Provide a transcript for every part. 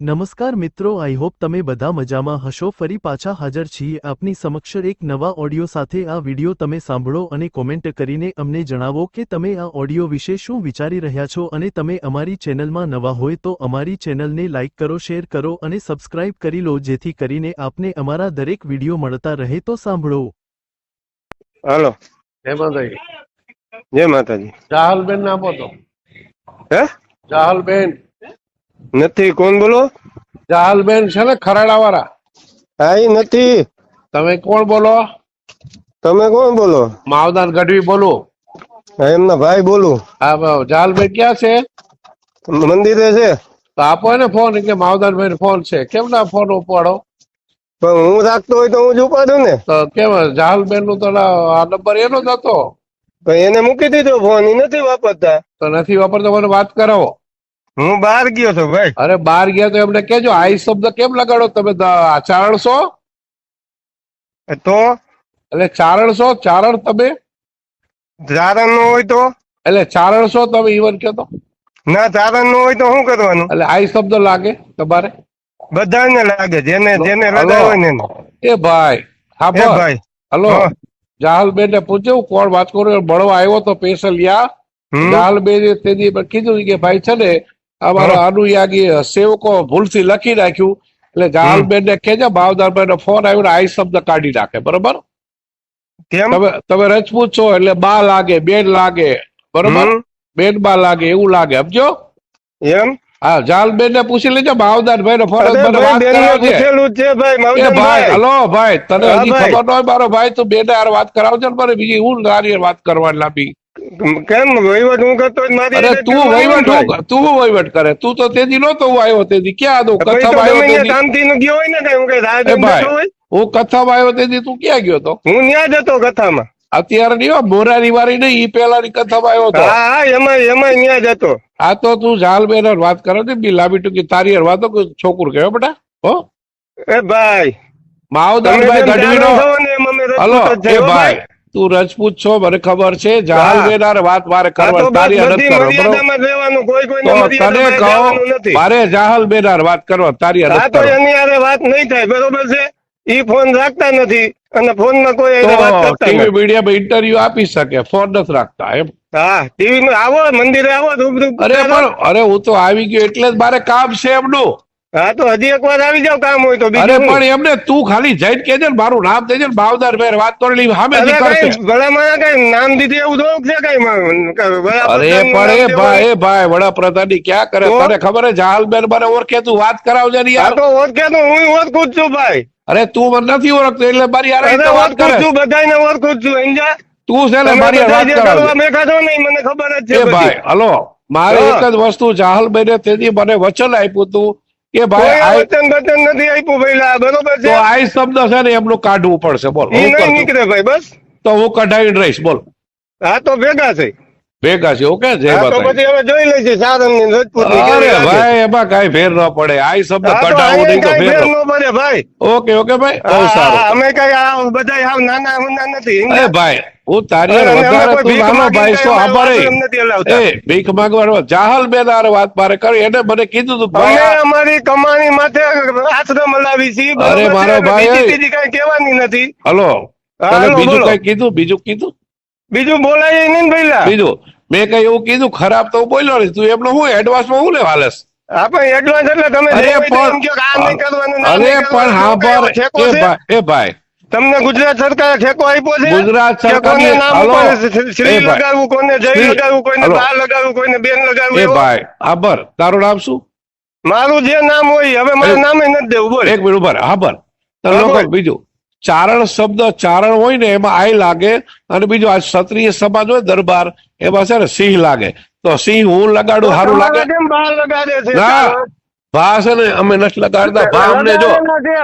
નમસ્કાર મિત્રો I hope તમે બધા મજામાં હશો. ફરી પાછા હાજર છીએ આપની સમક્ષ એક નવા ઓડિયો સાથે. આ વિડિયો તમે સાંભળો અને કોમેન્ટ કરીને અમને જણાવો કે તમે આ ઓડિયો વિશે શું વિચારી રહ્યા છો અને તમે અમારી ચેનલમાં નવા હોય તો અમારી ચેનલને લાઇક કરો શેર કરો અને સબસ્ક્રાઇબ કરી લો જેથી કરીને આપને અમારા દરેક વિડિયો મળતા રહે તો સાંભળો. હાલો. જય માતાજી. જય માતાજી. જાહલબેન ને આપો હે? જાહલબેન. નથી કોણ બોલો? જાહલબેન છે ને ખરાડા વાળા હા એ નથી. તમે કોણ બોલો? તમે કોણ બોલો? માવદાન ગઢવી બોલું. હા, એમના ભાઈ બોલું. હા જાહલબેન ક્યાં છે? મંદિરે છે. તો આપો ને ફોન કે માવદાનભાઈ ફોન છે. કેમ ના ફોન ઉપાડો? પણ હું રાખતો હોય તો હું જ ઉપાડું ને. તો કેમ જાહલબેનનું તો આ નંબર એનો જ હતો. એને મૂકી દીધો ફોન એ નથી વાપરતા. તો નથી વાપરતો મને વાત કરાવો. હું બહાર ગયો તો ભાઈ. અરે બહાર ગયા તો એમને કેજો આઈ શબ્દ કેમ લગાડો તમે? ચારણ છો તો એટલે ચારણ છો ચારણ તમે? ચારણ નો હોય તો? એટલે ચારણ છો તમે ઈવન કે તો? ના ચારણ નો હોય તો શું કરવાનું? એટલે આઈ શબ્દ લાગે તમારે? બધાને લાગે જેને જેને લગાવે ને એ ભાઈ હા ભાઈ હલો. જાહલ જાહલબેન ને પૂછ્યું કોણ વાત કરું મળવા આવ્યો તો પેશલિયા હમ. જાહલબેન તે દી કીધું કે ભાઈ છે ને અમારા અનુયાગી સેવકો ભૂલથી લખી નાખ્યું. એટલે ગાલબેન ને કેજો ભાવદારભાઈ નો ફોન આવ્યો ને આઈ શબ્દ કાઢી નાખે બરોબર? તમે તમે રજપૂત છો એટલે બા લાગે બેન લાગે બરોબર? બેન બા લાગે એવું લાગે સમજો? એમ? હા જાલબેન ને પૂછી લેજો ભાવદારભાઈ નો ફોન મને ભાઈ બેનને પૂછેલું છે ભાઈ ભાઈ હલો ભાઈ તને હજી ખબર ન હોય મારો ભાઈ તું બેન હારે વાત કરાવજો ને મારે બીજી હું નારી વાત કરવાની લાંબી. કેમ વહીવટ હું કરતો મારી અરે તું વહીવટ હું- તું વહીવટ કરે? તું તો તેદી નતો હું આવ્યો તેદી ક્યાં હતો ગમે આવ્યો ત્યાં તેદી શાંતિનું ગયો હોય ને કઈ હું કઈ રાહ હું કથામાં આવ્યો તેદી તું ક્યાં ગયો તો? હું ન્યા જતો કથામાં. અત્યારે નહીં મોરારી વાળી નહીં ઈ પેલાની કથા આવ્યો તો. હા હા એમાં એમાં ન્યા જ હતો આ તો તું ઝાલ બેન વાત કરો ને બી લાંબી ટૂંકી તારી હર વાતો કર, છોકરું કહેવાય બેટા હો? એ ભાઈ માવદાનભાઈ ગઢવીનો ને હલો એ ભાઈ. તું રજપૂત છો મને ખબર છે. બેન વાત મારે હા કરવાની તારી હારે નથી બધી કરવાની, બરોબર? મર્યાદામાં જ રહેવાનું કોઈ કોઈને તો તને કહો મારે જાહલ બેનાર વાત કરવા તારી હા તો એની આરે વાત નહીં થાય બરોબર છે? ઈ ફોન રાખતા નથી અને ફોનમાં કોઈ વાત કરતા ટીવી મીડિયામાં ઇન્ટરવ્યુ આપી શકે ફોન નથી રાખતા એમ? હા ટીવી માં આવો મંદિરે આવો અરે. પણ અરે હું તો આવી ગયો એટલે જ મારે કામ છે એમનું. હા તો હજી એક વાર આવી જાવ કામ હોય તો અરે પણ એમને તું ખાલી જઈને કહેજે ને મારું નામ દેજે ને ભાવદાર ભેર વાત કરી સામે અરે કરશે ભલા માણસ કઈ નામ દીધી એવું થોડુંક છે કઈ અરે પણ એ ભાઈ એ ભાઈ વડાપ્રધાનની ક્યાં કરે? તને ખબર હે જાહલ બેન મને ઓળખે તું વાત કરાવજે ને યાર. તો ઓળખે તો હું ઓળખું જ છું ભાઈ. અરે તું મને નથી ઓળખતો એટલે મારી યાર વાત કરે. છું બધાને ઓળખું છું સમજ્યા? તું છે ને મારી વાત કરાવજે. કરવા બેઠા છો મને ખબર જ છે ભાઈ. હલો મારે એક જ વસ્તુ જાહલ બેને તેથી મને વચન આપ્યું હતું કે ભાઈ વચન બચન નથી આપ્યું ભાઈ બરોબર તો છે આ શબ્દ છે ને એમનું કાઢવું પડશે બોલ. નીકળે ભાઈ બસ? તો હું કઢાવીને રહીશ બોલ. હા તો ભેગા થઈ. ભેગા છે ઓકે જય હા પછી હવે જોઈ લઈશું સારંગની રાજપૂત અરે ભાઈ એમાં કઈ ફેર ન પડે. આ શબ્દ હા તો કઢાવવું અહીંયા નહીં તો ફેર ફેર ન- ન પડે ભાઈ. ઓકે ઓકે ભાઈ બહુ હા, હા, સારું. અમે કઈ આ બધા હાવ નાના હુના નથી એ ભાઈ હું તારી અરે, હારે અમે વધારે તું ભીખ નાનો ભાઈ છો એ. માંગવાનો જાહલ બેન હારે વાત મારે કરી એને મને કીધું તું ભાઈ અમારી કમાણી માથે આશ્રમ લાવી અરે, છે? મારો ભાઈ. બીજી કઈ કહેવાની નથી. હલો તને બીજું કઈ કીધું બીજું કીધું? બીજું બોલાય નહીં ને બીજું મેં કઈ એવું કીધું ખરાબ તો બોલ્યો નહીં. તું એમનો હું એડવાન્સમાં હું લેવા લેશ આપણે એડવાન્સ એટલે તમે અરે પણ અરે પણ હા પર એ ભાઈ તમને ગુજરાત સરકારે ઠેકો આપ્યો છે? ગુજરાત કોને નામ ઉપર શ્રી લગાવવું કોને જય લગાવવું કોઈને બા લગાવવું કોઈને બેન લગાવવું એ ભાઈ આબર તારું નામ શું? મારું જે નામ હોય હવે મારું નામે નથી દેવું બોલ. એક મિનિટ ઊભા. આબર લોકો બોલ. બીજું. ચારણ શબ્દ ચારણ હોય ને એમાં આય લાગે અને બીજું આ ક્ષત્રિય સમાજ હોય દરબાર એમાં છે ને સિંહ લાગે. તો સિંહ હું લગાડું સારું લાગે? ના. ભા છે ને અમે નથી લગાડતા ભા અમને જો.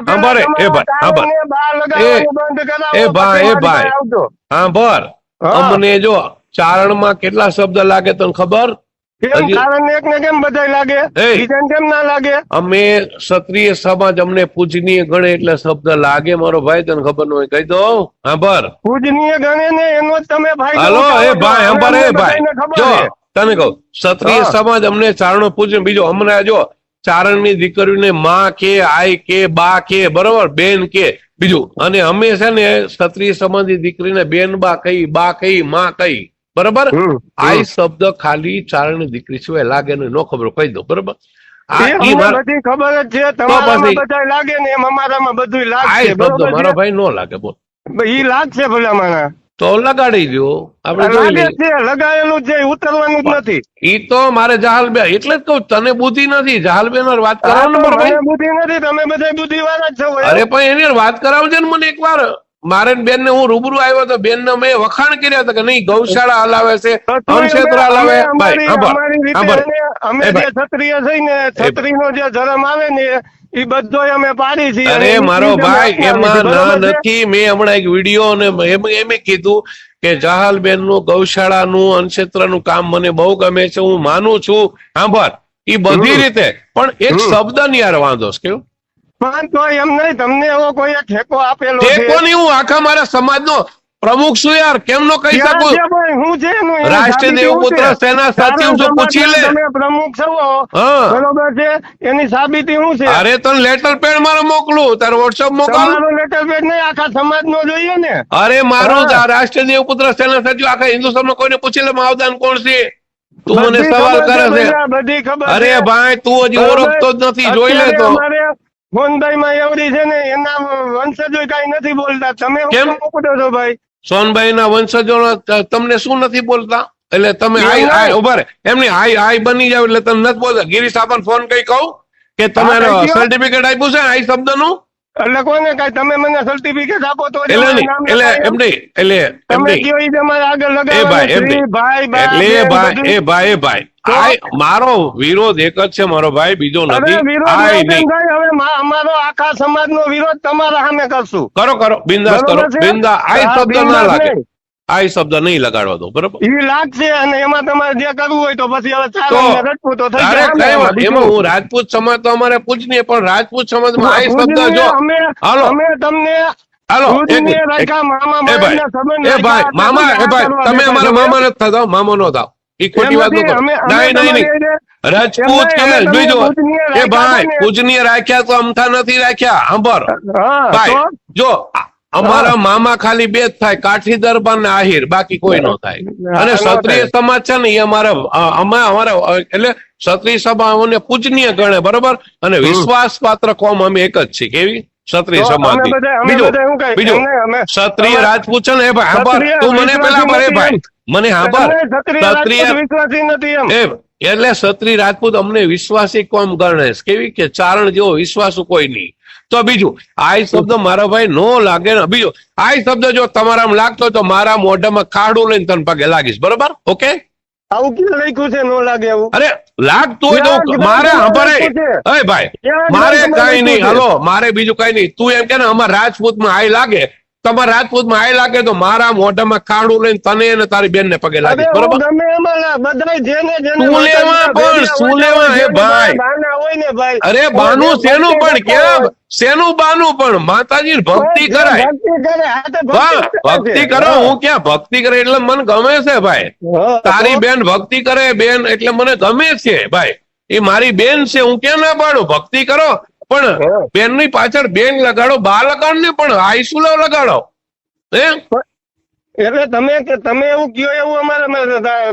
સાંભળે એ ભાઈ સાંભળ એ- એ ભાઈ, એ ભાઈ. હા. અમને જો ચારણમાં કેટલા શબ્દ લાગે તને ખબર? કેમ કારણ એક કેમ બધાય લાગે? બીજાને કેમ ના લાગે? અમે ક્ષત્રિય સમાજ અમને પૂજનીય ગણે એટલે શબ્દ લાગે મારો ભાઈ તને ખબર ન હોય કહી દો હા પૂજનીય ગણે ને એનો તમે ફાયદો હાલો એ ભાઈ હવે એ ભાઈ. જો તને કહું ક્ષત્રિય સમાજ અમને ચારણો પૂજન બીજો હમણાં જો ચારણની દીકરીને માં કે આઈ કે બા કે બરોબર બેન કે. બીજું અને હંમેશા છે ને ક્ષત્રિય સમાજની દીકરીને બેન બા કહી બા કહી માં કહી. બરોબર? આ શબ્દ ખાલી ચારણની દીકરી સિવાય લાગે ને નો ખબર કહી દો બરોબર? બધી ખબર જ છે તમારામાં બધા લાગે ને એમ અમારામાં બધું આઈ મારો ભાઈ નો લાગે બોલ. ઈ લાગશે ભલા તો લગાડી દો આપણે જોઈ છે લગાવેલું છે ઉતરવાનું જ નથી. ઈ તો મારે જહાલબેન એટલે જ કહું તને બુદ્ધિ નથી જહાલબેન હારે વાત કરાવો ને બુદ્ધિ નથી તમે બધા બુદ્ધિ વાળા છો અરે પણ એની વાત કરાવજે ને મને એકવાર. મારે બેન ને હું રૂબરૂ આવ્યો તો બેન ને મેં વખાણ કર્યા હતા કે નહીં ગૌશાળા હલાવે છે અમે- હલાવે. ભાઈ અમે જે ક્ષત્રિય છે એ ભાઈ. ક્ષત્રિય નો જે ધર્મ આવે ને એ બધો અમે પાડી છે અરે મારો ભાઈ એમાં ના નથી. મેં હમણાં એક વીડિયો ને એમ એમ કીધું કે જહાલ બેનનું ગૌશાળા નું અનક્ષેત્રનું કામ મને બહુ ગમે છે હું માનું છું. સાંભળ ઈ બધી રીતે. પણ એક શબ્દની યાર વાંધો કેવું? પણ તો એમ નહીં તમને એવો કોઈ ઠેકો આપેલો ઠેકો નહીં હું આખા મારા સમાજનો પ્રમુખ છું યાર. કેમ નો કહી શકું? હું છે રાષ્ટ્રીય દેવપુત્ર સેના સાથી હું પૂછી લે. તમે પ્રમુખ છો બરોબર છે? એની સાબિતી હું છે? અરે તને લેટર પેડ મારે મોકલું તાર વોટ્સઅપ મોકલ. લેટર પેડ નહીં આખા સમાજ નો જોઈએ ને? અરે મારું જ રાષ્ટ્રીય દેવપુત્ર સેના સાથી આખા હિન્દુસ્તાનમાં કોઈને પૂછી લે માવદાન કોણ છે? તું મને સવાલ કરે છે. ખબર અરે ભાઈ તું હજી? ઓળખતો જ નથી જોઈ લે તો અમારે ફોનભાઈમાં એવડી છે ને એના વંશજો કઈ નથી બોલતા. તમે કેમ? મોકલો છો ભાઈ? સોનભાઈ ના વંશજો તમને શું નથી બોલતા? એટલે તમે આઈ આઈ ઊભા એમની આઈ આઈ બની જાવ એટલે તમે નથી બોલતા. ગિરીશ આપણને ફોન કઈ કહું? કે તમારે. સર્ટિફિકેટ આપ્યું છે આઈ શબ્દનું એટલે કોને કઈ? તમે મને સર્ટિફિકેટ આપો તો એટલે એટલે. એમ નહીં એટલે તમે કયો ઈ તમારે આગળ એ ભાઈ ભાઈ એ ભાઈ એ ભાઈ એ ભાઈ. મારો વિરોધ એક જ છે મારો ભાઈ બીજો નથી. ના હવે અમારો આખા સમાજનો વિરોધ તમારા સામે કરશું. કરો કરો. બિંદાસ કરો. બિંદા આ શબ્દ ના લાગે. નહીં. શબ્દ નહીં લગાડવા દો બરોબર? એ લાગશે અને એમાં તમારે જે કરવું હોય તો પછી હવે ચાલો ને તો થઈ અરે જાય. એમાં હું રાજપૂત સમાજ તો અમારે પૂછનીએ પણ રાજપૂત સમાજમાં આ શબ્દ જો. હાલો. અમે તમને હાલો એ ભાઈ ભાઈના એ ભાઈ મામા એ ભાઈ તમે અમારા. મામા નથી થતા મામા નો થાવ. એ ખોટી વાતો કરો. નહીં નહીં. નહીં રાજપૂત એમ કે નહીં, અમે બીજો એ ભાઈ. પૂજનીય રાખ્યા તો અમથા નથી રાખ્યા. અંબર ભાઈ જો અમારા મામા ખાલી બે જ થાય કાઠી દરબાર ને આહિર બાકી કોઈ નો થાય. અને ક્ષત્રિય સમાજ છે ને એ અમારા અમે અમારા એટલે ક્ષત્રિય સભાઓને પૂજનીય ગણે બરોબર? અને વિશ્વાસ પાત્ર કોમ અમે એક જ છીએ કેવી? ક્ષત્રિય સમાજ બીજો બીજું ક્ષત્રિય રાજપૂત છે ને એ ભાઈ તું મને પેલા વિશ્વાસી ભાઈ મને સાંભળ રાજપૂત એટલે ક્ષત્રિય રાજપૂત અમને વિશ્વાસી કોમ ગણે કેવી કે ચારણ જેવો વિશ્વાસ કોઈ નહીં. તો બીજું આ શબ્દ મારા ભાઈ નો લાગે ને. બીજો આ શબ્દ જો તમારા લાગતો હોય તો મારા મોઢામાં ખાડું લઈને તને પગે લાગીશ. બરોબર? ઓકે? આવું ક્યાં લખ્યું છે? નો લાગે એવું અરે લાગતું હોય તો મારે સાંભળે ભાઈ મારે કઈ નહીં. હલો મારે બીજું કઈ નહીં. તું એમ કે ને અમારા રાજપૂતમાં આય લાગે. તમારા રાજપૂતમાં આઈ લાગે તો મારા મોઢામાં ખાડું લઈને તને અને તારી બેન ને પગે લાગે. બરોબર? માતાજીના પણ? એ જેને ભાઈ. અરે બાનું શેનું પણ કેમ શેનું બાનું પણ? માતાજી ભક્તિ કરાય. ભક્તિ. કરો હું. ક્યાં ભક્તિ કરે એટલે મને ગમે છે ભાઈ. તારી બેન ભક્તિ કરે બેન એટલે મને ગમે છે ભાઈ. એ મારી બેન છે હું ક્યાં ના પાડું? ભક્તિ કરો પણ બેનની પાછળ બેન લગાડો બા લગાડ ને પણ આઈસુલો લગાડો. હે? એટલે તમે કે તમે એવું કયો એવું અમારે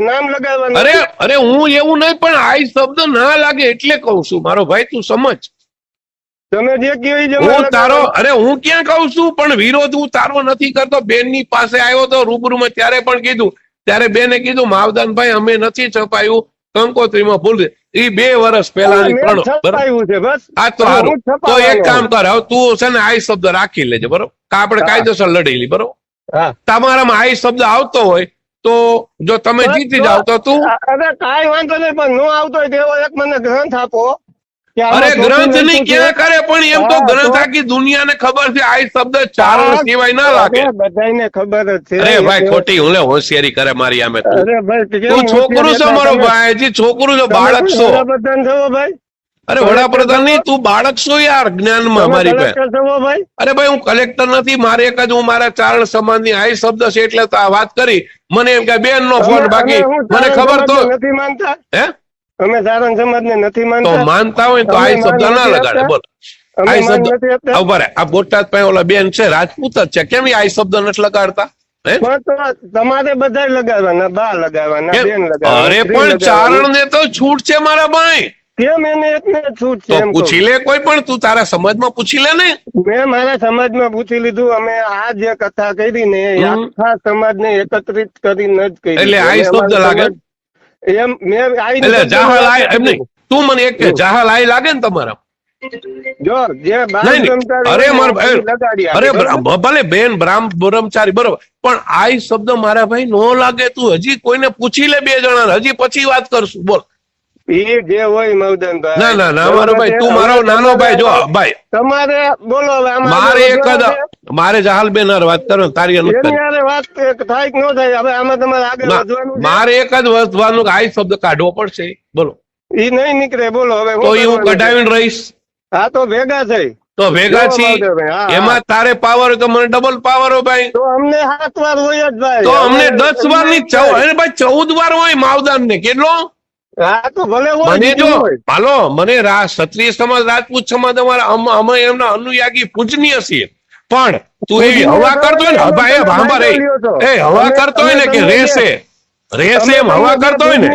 નામ લગાવવાનું અરે અરે હું એવું નહીં પણ આઈ શબ્દ ના લાગે એટલે કહું છું. મારો ભાઈ તું સમજ. તમે જે કયો એ હું તારો અરે હું ક્યાં કહું છું? પણ વિરોધ હું તારો નથી કરતો. બેનની પાસે આવ્યો તો રૂબરૂમાં ત્યારે પણ કીધું. ત્યારે બેને કીધું માવદાનભાઈ અમે નથી છપાયું. કંકોત્રીમાં ભૂલ એ બે વર્ષ પહેલાની પ્રણો આ તો સારું તો એક કામ કર હવે તું છે ને આઈ શબ્દ રાખી લેજે બરોબર? આપણે. કાયદેસર લડી લી બરોબર? તમારામાં આઈ શબ્દ આવતો હોય તો જો તમે જીતી જાવ તો તું? અરે કાંઈ વાંધો નહીં પણ નો આવતો હોય તેવો એક મને ગ્રંથ આપો. અરે ગ્રંથ ચોથું ની ક્યાં કરે પણ એમ તો ગ્રંથ આખી દુનિયાને ખબર છે આઈ શબ્દ ચારણ સિવાય ના લાગે બધાને ખબર જ છે. અરે ભાઈ ખોટી હું લે હોશિયારી કરે મારી આમે તું. છોકરું છો મારો ભાઈ જી છોકરું છો બાળક છો. ભાઈ? અરે વડાપ્રધાન નહીં તું બાળક છો યાર જ્ઞાનમાં મારી ભાઈ? અરે ભાઈ હું કલેક્ટર નથી મારે એક જ હું મારા ચારણ સમાજની આઈ શબ્દ છે એટલે તો આ વાત કરી. મને એમ કે બેન નો ફોન બાકી. મને ખબર તો નથી માનતા? હે? અમે સારંગ સમાજ ને નથી તો માનતા. માનતા હોય તો આ શબ્દ ના લગાડે બોલ. આ શબ્દ ઊભા આ બોટાદ પાસે ઓલા બેન છે રાજપૂત જ છે. કેમ આ શબ્દ નથી લગાડતા? તમારે બધા લગાડવાના બા લગાડવાના બેન લગાડવાના અરે પણ ચારણ ને તો છૂટ છે મારા ભાઈ. કેમ એને એટલે છૂટ છે પૂછી લે કોઈ પણ તું તારા સમાજમાં પૂછી લે ને. મેં મારા સમાજમાં પૂછી લીધું અમે આ જે કથા કરી ને. આખા સમાજને એકત્રિત કરીને જ કરી એટલે આ શબ્દ લાગે? એમ મેં આ એટલે જાહલ આય એમ નહીં. તું મને એક કે. જાહલ આય લાગે ને તમારા? જો અરે અરે ભલે બેન બ્રાહ્મ બ્રહ્મચારી બરોબર. પણ શબ્દ મારા ભાઈ નો લાગે તું. હજી કોઈને પૂછી લે બે જણા હજી પછી વાત કરશું. બોલ. ઈ જે હોય મવદનભાઈ ના ના ના મારો ભાઈ તું મારો નાનો ભાઈ જો ભાઈ. તમારે બોલો હવે મારે એક જ મારે જાહલ બેન વાત કરો તારી. હારે વાત થાય કે ન થાય હવે આમાં તમારે આગળ વધવાનું મારે એક જ વધવાનું આ શબ્દ કાઢવો પડશે. બોલો. ઈ નહીં નીકળે બોલો હવે તો હું કઢાવીને રહીશ. હા તો ભેગા થઈ. તો ભેગા છીએ. એમાં તારે પાવર તો મને ડબલ પાવર હોય ભાઈ. તો અમને સાત વાર હોય જ ભાઈ. તો અમને દસ વારની ચૌદ ભાઈ ચૌદ વાર હોય માવદાન ને કેટલો? મને જો હાલો મને ક્ષત્રિય સમાજ રાજપૂત સમાજ અમારા અમે એમના અનુયાગી પૂજનીય છીએ. પણ તું એવી હવા કરતો હોય ને હવા એ ભાંભા રહી. એ હવા કરતો હોય ને કે રેસે? રેસે એમ હવા કરતો હોય ને?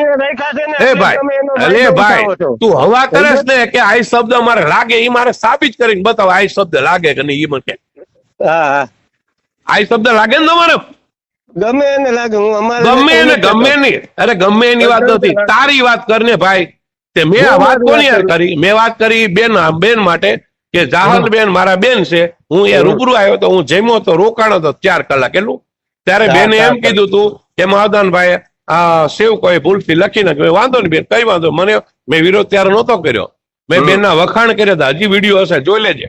એ ભાઈ અરે ભાઈ તું હવા કરસ ને કે આ શબ્દ મારે લાગે એ મારે સાબિત કરીને બતાવ આ શબ્દ લાગે કે નહીં એ મને આ શબ્દ લાગે ને તમારે? ગમે એને લાગે હું અમારે ગમે એને ગમે નહીં અરે ગમે એની વાત નથી. તારી વાત કરને ભાઈ તે મેં આ વાત કોની યાર કરી. મેં વાત કરી બેન બેન માટે કે જાહલ બેન મારા બેન છે હું એ રૂબરૂ આવ્યો તો હું જમ્યો તો રોકાણો તો ચાર કલાક એટલું. ત્યારે બેને એમ કીધું તું કે માવદાનભાઈ આ સેવ કોઈ ભૂલથી લખી નાખ્યો વાંધો નહીં બેન કઈ વાંધો મને મેં વિરોધ ત્યારે નહોતો કર્યો. મેં. બેનના વખાણ કર્યા હતા. હજી વીડિયો હશે જોઈ લેજે.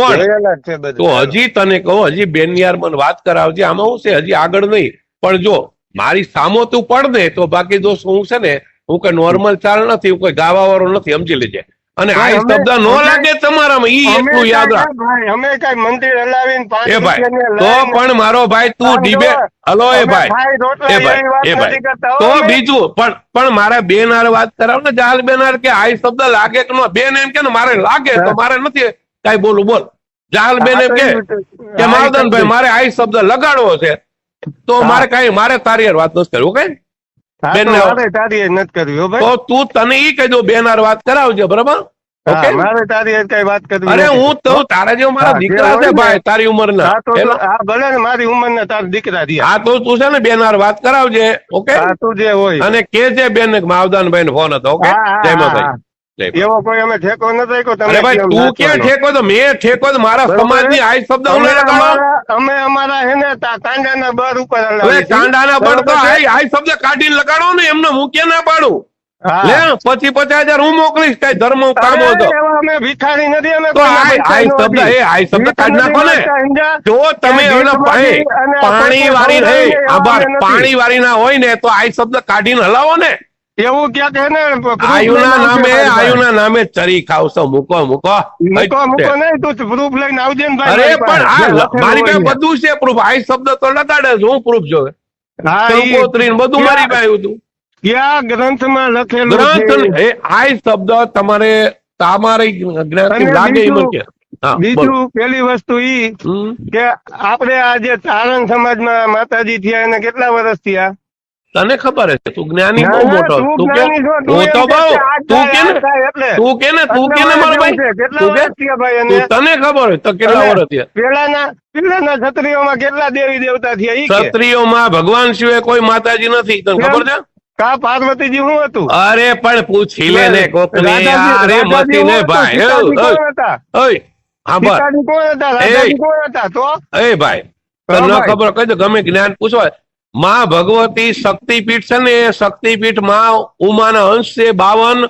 પણ. તો હજી તને કહો હજી બેન યાર મને વાત કરાવજે. આમાં હું છે હજી આગળ નહીં. પણ જો મારી સામો તું પડ ને તો બાકી દોસ્ત હું છે ને હું કઈ નોર્મલ ચાલ નથી હું કઈ ગાવા વાળો નથી સમજી લેજે. અને આ શબ્દ નો લાગે તમારામાં ઈ એટલું યાદ રાખ. અમે કઈ મંદિર હલાવીને એ ભાઈ તો પણ મારો ભાઈ તું ડિબેટ હલો એ ભાઈ એ ભાઈ એ ભાઈ. તો બીજું પણ પણ મારા બેન હાર વાત કરાવ ને જાલ બેન હારે કે આ શબ્દ લાગે કે બેન એમ કે મારે લાગે તો મારે નથી કઈ બોલું બોલ. જાહલ બેન એમ કે માવદન ભાઈ મારે આ શબ્દ લગાડવો છે. તો મારે કઈ મારે તારી વાત નથી કરવી ઓકે બેન ને- તારી નથી કરવી તો તું તને ઈ કહી દઉં બેન વાત કરાવજો બરાબર? મારે તારી કઈ વાત કરવી અરે હું તો તારા જેવો મારા દીકરા છે ને. ભાઈ તારી ઉંમરના. ના હા ભલે ને મારી ઉંમરના તારા દીકરા રહ્યા. હા તો તું છે ને બેન વાત કરાવજે ઓકે? તું જે હોય. અને કે છે બેન ને માવદાનભાઈ નો ફોન હતો ઓકે જય હા, માતાજી. હા. જય માતાજી. એવો કોઈ અમે ઠેકો નથી રાખ્યો તમે ભાઈ તું ક્યાં ઠેકો તો મેં ઠેકો તો મારા સમાજની આ શબ્દ હું અમે લગાડો? અમારા- હે ને કાંડાના બર ઉપર હવે કાંડાના બળ તો આ આ શબ્દ કાઢીને લગાડો ને એમને હું ક્યાં ના પાડું? લે પછી પચાસ હજાર હું મોકલીશ કઈ ધર્મ કામ હતો અમે ભિખારી નથી અમે તો કોઈના આ પૈસા આ ન શબ્દ એ આ શબ્દ કાઢી નાખો ને. જો તમે કે ઓલા પાણી વાળી ભરાવીને આભાર પાણી વાળી ના હોય ને તો આ શબ્દ કાઢીને હલાવો ને. એવું ક્યાંક છે ને આયુના નામે આયુના નામે ચરી ખાવશો મૂકો મૂકો. મૂકો મૂકો નહીં તું પ્રૂફ લઈને આવજે ને ભાઈ અરે પણ આ મારી પાસે બધું છે પ્રૂફ આ શબ્દ તો છે હું પ્રૂફ જોવે. કંકોત્રી બધું મારી પાસે હતું. ક્યાં ગ્રંથમાં લખેલું ગ્રંથ એ આ શબ્દ તમારે તમારી જ્ઞાતિ લાગે એમ બીજું- કે બીજું પેલી વસ્તુ ઈ કે આપણે આ જે તારણ સમાજમાં માતાજી થયા એને કેટલા વર્ષ થયા? તને ખબર છે તું જ્ઞાની બહુ મોટો. તું કે હું તો બહુ તું કે ને તું કે ને તું કે ને મારો ભાઈ? તું કે? તને ખબર હોય તો કેટલા વર્ષ થયા? પેલાના પેલાના ક્ષત્રિયોમાં કેટલા દેવી દેવતા થયા ઈ ક્ષત્રિયોમાં ભગવાન સિવાય કોઈ માતાજી નથી. તને ખબર છે? કા પાર્વતીજી હું હતું? અરે પણ પૂછી લે ને કોકને અરે મતી ને ભાઈ. ઓય? હા કોણ હતા? કોણ હતા? તો? એ ભાઈ તને ન ખબર કહી દો ગમે જ્ઞાન પૂછવા માં ભગવતી શક્તિપીઠ છે ને શક્તિપીઠમાં ઉમાના અંશ છે બાવન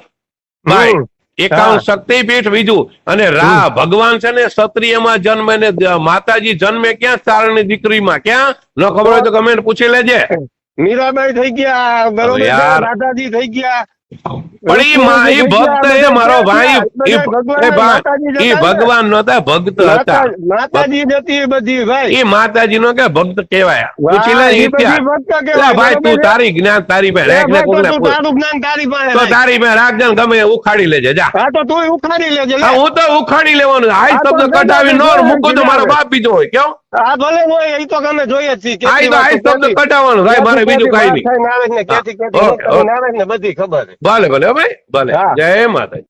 ભાઈ એકાવન શક્તિપીઠ બીજું. અને રા ભગવાન છે ને ક્ષત્રિયમાં જન્મે ને માતાજી જન્મે ક્યાં? ચારણની દીકરીમાં. ક્યાં? ન ખબર હોય તો કમેન્ટ પૂછી લેજે. મીરાબાઈ થઈ ગયા બરોબર દાદાજી રાધાજી થઈ ગયા. પણ ઈ મા- ઈ ભક્ત એ મારો ભાઈ એ માતાજી ને. ભગવાન નતા ભક્ત હતા. માતાજી જતી બધી ભાઈ. એ માતાજી નો કે ભક્ત કહેવાય, ભાઈ તું તારી જ્ઞાન તારી પાસે રાખ ને તો. તારું પાસે રાખ. ને ગમે ઉખાડી લેજે જા. હા તો તું ઉખાડી લેજે હું તો ઉખાડી લેવાનું. આ હા, શબ્દ કઢાવી નો મૂકું તો મારો. બાપ બીજો હોય કેમ? હા ભલે હોય એ તો અમે જોઈએ જ છીએ આ તો આ શબ્દ કઢાવવાનો ભાઈ મારે બીજું કઈ નહીં. આવે ને ક્યાંથી ક્યાંથી આવે ને બધી ખબર ભલે ભલે હો ભાઈ ભલે. જય માતાજી.